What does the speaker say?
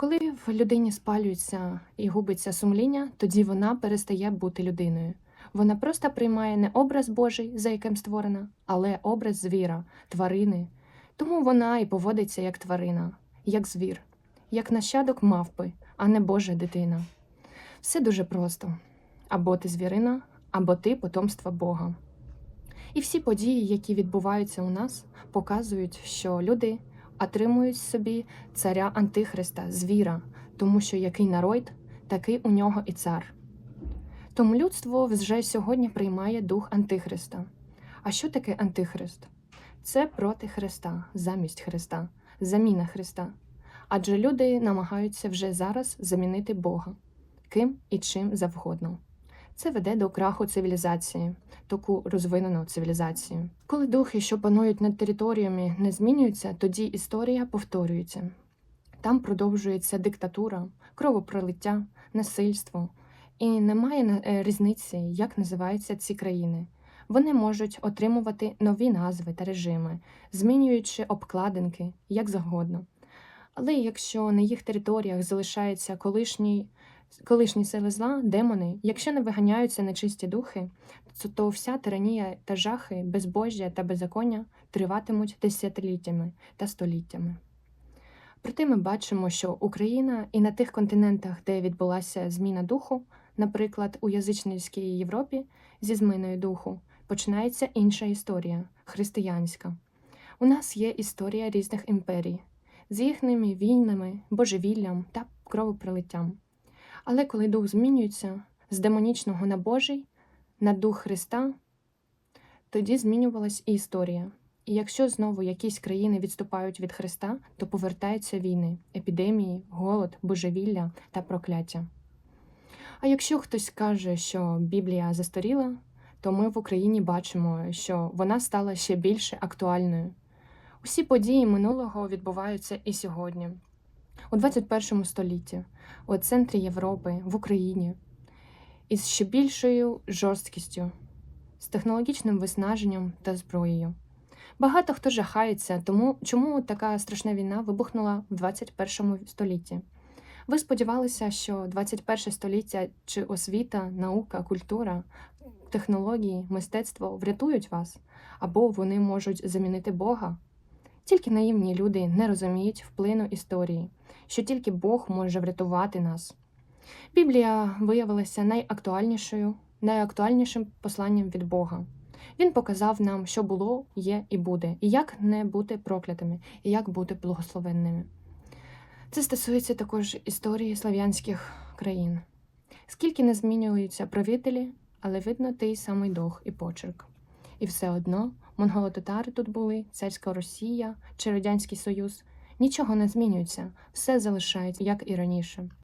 Коли в людині спалюється і губиться сумління, тоді вона перестає бути людиною. Вона просто приймає не образ Божий, за яким створена, але образ звіра, тварини. Тому вона і поводиться як тварина, як звір, як нащадок мавпи, а не Божа дитина. Все дуже просто: або ти звірина, або ти потомство Бога. І всі події, які відбуваються у нас, показують, що люди отримують собі царя Антихриста, звіра, тому що який народ, такий у нього і цар. Тому людство вже сьогодні приймає дух Антихриста. А що таке Антихрист? Це проти Христа, замість Христа, заміна Христа. Адже люди намагаються вже зараз замінити Бога ким і чим завгодно. Це веде до краху цивілізації, таку розвинену цивілізацію. Коли духи, що панують над територіями, не змінюються, тоді історія повторюється. Там продовжується диктатура, кровопролиття, насильство, і немає е, різниці, як називаються ці країни. Вони можуть отримувати нові назви та режими, змінюючи обкладинки як завгодно. Але якщо на їх територіях залишається колишній колишні сили зла, демони, якщо не виганяються нечисті духи, то, вся тиранія та жахи, безбожжя та беззаконня триватимуть десятиліттями та століттями. Проте ми бачимо, що Україна і на тих континентах, де відбулася зміна духу, наприклад, у язичницькій Європі зі зміною духу, починається інша історія християнська. У нас є історія різних імперій з їхніми війнами, божевіллям та кровопролиттям. Але коли дух змінюється з демонічного на Божий, на дух Христа, тоді змінювалась і історія. І якщо знову якісь країни відступають від Христа, то повертаються війни, епідемії, голод, божевілля та прокляття. А якщо хтось каже, що Біблія застаріла, то ми в Україні бачимо, що вона стала ще більше актуальною. Усі події минулого відбуваються і сьогодні, у 21 столітті, у центрі Європи, в Україні, із ще більшою жорсткістю, з технологічним виснаженням та зброєю. Багато хто жахається, тому чому така страшна війна вибухнула в 21 столітті. Ви сподівалися, що 21 століття чи освіта, наука, культура, технології, мистецтво врятують вас, або вони можуть замінити Бога? Тільки наївні люди не розуміють вплину історії, що тільки Бог може врятувати нас. Біблія виявилася найактуальнішою, найактуальнішим посланням від Бога. Він показав нам, що було, є і буде, і як не бути проклятими, і як бути благословенними. Це стосується також історії слав'янських країн. Скільки не змінюються правителі, але видно той самий дух і почерк. І все одно монголо-татари тут були, царська Росія чи Радянський Союз. Нічого не змінюється, все залишається, як і раніше.